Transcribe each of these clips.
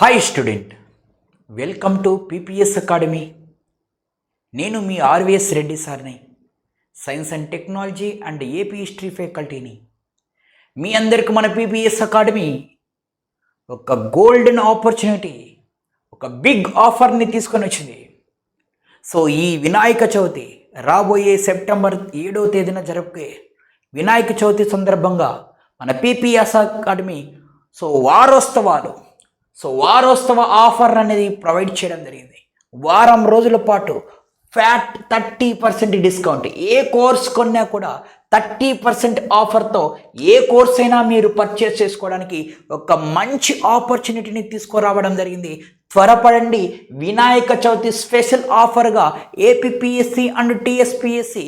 Hi student welcome to PPS academy నేను మీ RVS Reddy సార్ని. Science and technology and AP history ఫ్యాకల్టీని మీ అందరికి మన పీపీఎస్ అకాడమీ ఒక గోల్డెన్ ఆపర్చునిటీ ఒక బిగ్ ఆఫర్ని తీసుకొని వచ్చింది. సో ఈ వినాయక చవితి రాబోయే సెప్టెంబర్ ఏడవ తేదీన జరుపుకే వినాయక చవితి సందర్భంగా మన పీపీఎస్ అకాడమీ సో వారోత్సవాలు సో వారోత్సవ ఆఫర్ అనేది ప్రొవైడ్ చేయడం జరిగింది. వారం రోజుల పాటు ఫ్యాట్ థర్టీ పర్సెంట్ డిస్కౌంట్. ఏ కోర్స్ కొన్నా కూడా థర్టీ పర్సెంట్ ఆఫర్తో ఏ కోర్స్ అయినా మీరు పర్చేస్ చేసుకోవడానికి ఒక మంచి ఆపర్చునిటీని తీసుకురావడం జరిగింది. త్వరపడండి. Vinayaka Chavithi special ఆఫర్గా APSC and TSPSC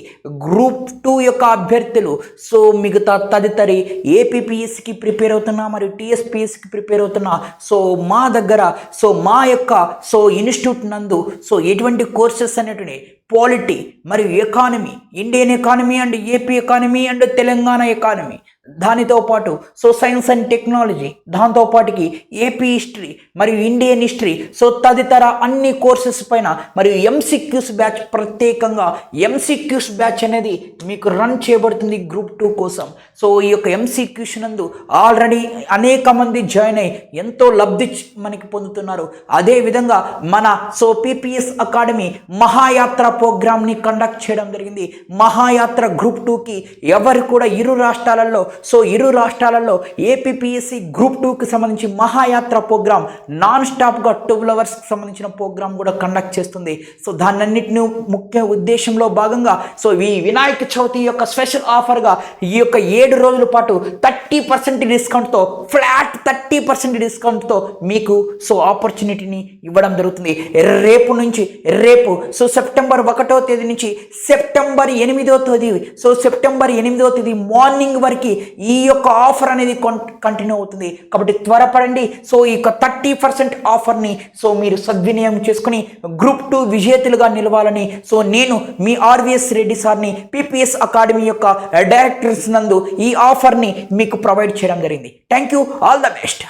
group two యొక్క అభ్యర్థులు. సో మిగతా తదితరి ఏపీఎస్సికి ప్రిపేర్ అవుతున్నా మరియు టీఎస్పిఎస్సికి ప్రిపేర్ అవుతున్నా సో మా దగ్గర సో మా యొక్క సో ఇన్స్టిట్యూట్ నందు సో ఎటువంటి కోర్సెస్ అనేటివి పాలిటీ మరియు economy Indian economy and AP economy and Telangana economy దానితో పాటు సో సైన్స్ అండ్ టెక్నాలజీ దాంతోపాటుకి ఏపీ హిస్టరీ మరియు ఇండియన్ హిస్టరీ సో తదితర అన్ని కోర్సెస్ పైన మరియు ఎంసీక్యూస్ బ్యాచ్ ప్రత్యేకంగా ఎంసీక్యూస్ బ్యాచ్ అనేది మీకు రన్ చేయబడుతుంది గ్రూప్ టూ కోసం. సో ఈ యొక్క ఎంసీక్యూస్ నందు ఆల్రెడీ అనేక మంది జాయిన్ అయ్యి ఎంతో లబ్ధి మనకి పొందుతున్నారు. అదేవిధంగా మన సో పీపీఎస్ అకాడమీ మహాయాత్ర ప్రోగ్రామ్ని కండక్ట్ చేయడం జరిగింది. మహాయాత్ర గ్రూప్ టూకి ఎవరు కూడా ఇరు రాష్ట్రాలలో సో ఇరు రాష్ట్రాలలో ఏపీపీఎస్సీ గ్రూప్ టూకి సంబంధించి మహాయాత్ర ప్రోగ్రామ్ నాన్ స్టాప్గా ట్వెల్వ్ అవర్స్కి సంబంధించిన ప్రోగ్రామ్ కూడా కండక్ట్ చేస్తుంది. సో దాన్నన్నింటినీ ముఖ్య ఉద్దేశంలో భాగంగా సో ఈ వినాయక చవితి యొక్క స్పెషల్ ఆఫర్గా ఈ యొక్క ఏడు రోజుల పాటు థర్టీ పర్సెంట్ డిస్కౌంట్తో ఫ్లాట్ థర్టీ పర్సెంట్ డిస్కౌంట్తో మీకు సో ఆపర్చునిటీని ఇవ్వడం జరుగుతుంది. రేపు నుంచి రేపు సో సెప్టెంబర్ ఒకటో తేదీ నుంచి సెప్టెంబర్ ఎనిమిదో తేదీ సో సెప్టెంబర్ ఎనిమిదో తేదీ మార్నింగ్ వరకు ఈ యొక్క ఆఫర్ అనేది కంటిన్యూ అవుతుంది. కాబట్టి త్వరపడండి. సో ఈ యొక్క థర్టీ పర్సెంట్ ఆఫర్ని సో మీరు సద్వినియోగం చేసుకుని గ్రూప్ టూ విజేతలుగా నిలవాలని సో నేను మీ ఆర్విఎస్ రెడ్డి సార్ని పీపీఎస్ అకాడమీ యొక్క డైరెక్టర్స్ నందు ఈ ఆఫర్ని మీకు ప్రొవైడ్ చేయడం జరిగింది. Thank you all the best